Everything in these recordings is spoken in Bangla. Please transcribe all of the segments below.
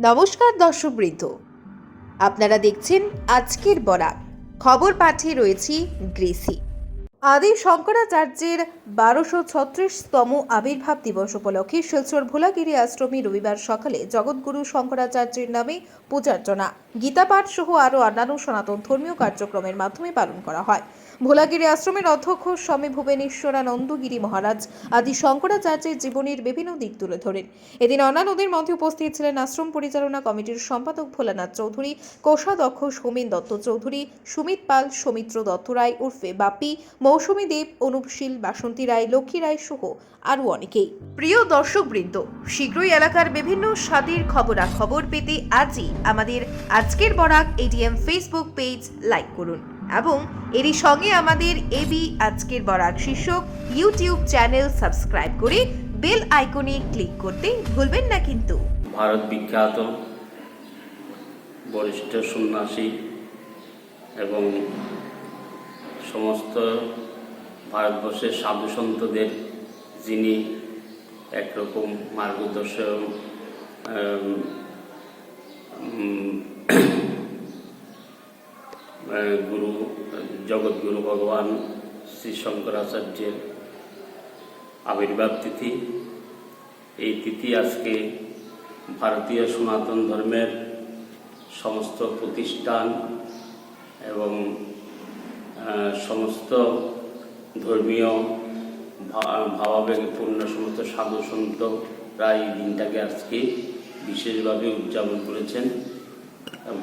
নমস্কার দর্শকবৃন্দ। আপনারা দেখছেন আজকের বরাক। খবর পাঠিয়ে রয়েছি গ্রেসি। আদি শঙ্করাচার্যের বারোশো ছত্রিশতম আবির্ভাব দিবস উপলক্ষে শিলচর ভোলাগিরি আশ্রমে রবিবার সকালে জগৎগুরু শঙ্করাচার্যের নামে পূজার্চনা। গীতাপাঠ সহ আরও অন্যান্য সনাতন ধর্মীয় কার্যক্রমের মাধ্যমে পালন করা হয়। ভোলাগিরি আশ্রমের অধ্যক্ষ স্বামী ভুবনেশ্বরানন্দগিরি মহারাজ আদি শঙ্করাচার্যের জীবনের বিভিন্ন দিক তুলে ধরেন। এদিন অন্যান্যদের মধ্যে উপস্থিত ছিলেন আশ্রম পরিচালনা কমিটির সম্পাদক ভোলানাথ চৌধুরী, কোষাধ্যক্ষ সৌমেন দত্ত চৌধুরী, সুমিত পাল, সৌমিত্র দত্ত রায় উর্ফে বাপি মৌসুমী দেব অনুপশীল বাসন্তী রায় লক্ষ্মী রায় সহ আরও অনেকেই। প্রিয় দর্শক দর্শকবৃন্দ শীঘ্রই এলাকার বিভিন্ন স্বাদের খবরাখবর পেতে আজই আমাদের আজকের Barak ADM Facebook page like করুন এবং এরই সঙ্গে আমাদের এবি আজকের বরাক শীর্ষক ইউটিউব চ্যানেল সাবস্ক্রাইব করে বেল আইকনে ক্লিক করতে ভুলবেন না কিন্তু। ভারত বিখ্যাত বরিষ্ঠ সন্ন্যাসী এবং সমস্ত ভারতবর্ষের সাধু সন্তদের যিনি একরকম আহ, গুরু জগৎগুরু ভগবান শ্রী শঙ্করাচার্যের আবির্ভাব তিথি। এই তিথি আজকে ভারতীয় সনাতন ধর্মের সমস্ত প্রতিষ্ঠান এবং সমস্ত ধর্মীয় ভাবাবেগপূর্ণ সমস্ত সাধু সন্তরা এই দিনটাকে আজকে বিশেষভাবে উদযাপন করেছেন।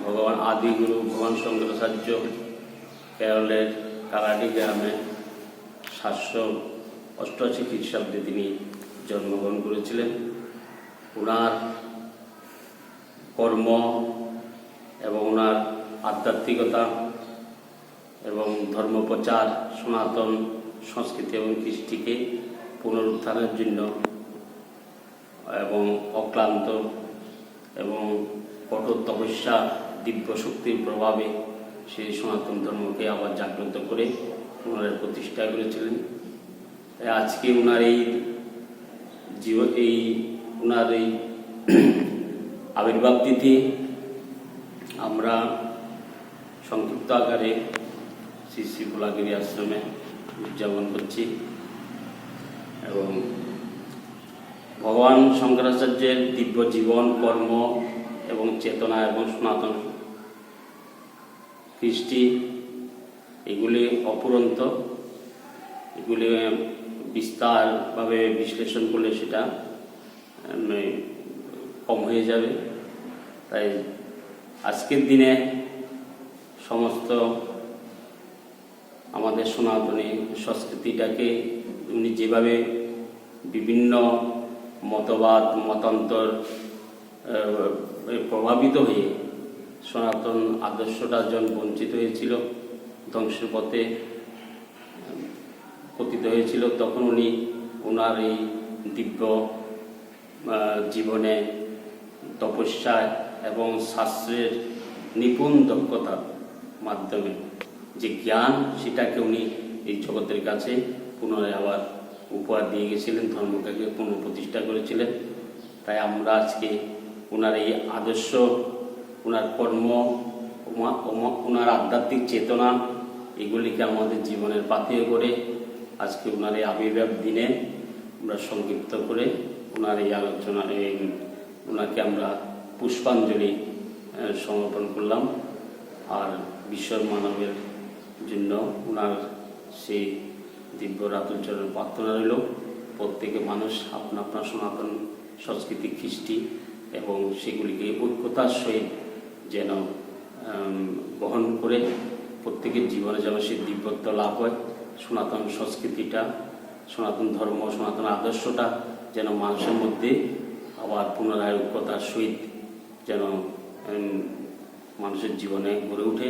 ভগবান আদিগুরু, ভগবান শঙ্করাচার্য, কেরলের কালাডি গ্রামে সাতশো অষ্টআশি খ্রিস্টাব্দে তিনি জন্মগ্রহণ করেছিলেন। ওনার কর্ম এবং ওনার আধ্যাত্মিকতা এবং ধর্মপ্রচার, সনাতন সংস্কৃতি এবং কৃষ্টিকে পুনরুত্থানের জন্য এবং অক্লান্ত এবং কঠোর তপস্যা, দিব্য শক্তির প্রভাবে সেই সনাতন ধর্মকে আবার জাগ্রত করে ওনারা প্রতিষ্ঠা করেছিলেন। তাই আজকে ওনার এই জীব, এই ওনার এই আবির্ভাব তিথি আমরা সংক্ষিপ্ত আকারে শ্রী শ্রী ভোলাগিরি আশ্রমে, উদযাপন করছি। এবং ভগবান শঙ্করাচার্যের দিব্য জীবন, কর্ম এবং চেতনা এবং সনাতন কৃষ্টি, এগুলি অপুরন্ত। এগুলি বিস্তারভাবে বিশ্লেষণ করলে সেটা কম হয়ে যাবে। তাই আজকের দিনে সমস্ত আমাদের সনাতনী সংস্কৃতিটাকে উনি যেভাবে বিভিন্ন মতবাদ, মতান্তর প্রভাবিত হয়ে সনাতন আদর্শটা যখন বঞ্চিত হয়েছিল, ধ্বংসের পথে পতিত হয়েছিল, তখন উনি ওনার এই দিব্য জীবনে তপস্যায় এবং শাস্ত্রের নিপুণ দক্ষতার মাধ্যমে যে জ্ঞান, সেটাকে উনি এই জগতের কাছে পুনরায় আবার উপহার দিয়ে গেছিলেন ধর্মকে পুনঃপ্রতিষ্ঠা করেছিলেন। তাই আমরা আজকে ওনার এই আদর্শ, ওনার কর্ম ওনার আধ্যাত্মিক চেতনা, এগুলিকে আমাদের জীবনের পাথেয় করে আজকে ওনার এই আবির্ভাব দিনে আমরা সংক্ষিপ্ত করে ওনার এই আলোচনা ওনাকে আমরা পুষ্পাঞ্জলি সমর্পণ করলাম। আর বিশ্বর মানবের জন্য ওনার সেই দিব্য রাতুলচরণ প্রার্থনা রইল। প্রত্যেকে মানুষ আপনা আপনার সনাতন, সংস্কৃতি খ্রিস্টি এবং সেগুলিকে ঐক্যতার সহিত যেন গ্রহণ করে প্রত্যেকের জীবনে যেন সে দিব্যত্ব লাভ হয়। সনাতন সংস্কৃতিটা, সনাতন ধর্ম, সনাতন আদর্শটা যেন মানুষের মধ্যে আবার পুনরায় ঐক্যতার সহিত যেন মানুষের জীবনে গড়ে ওঠে।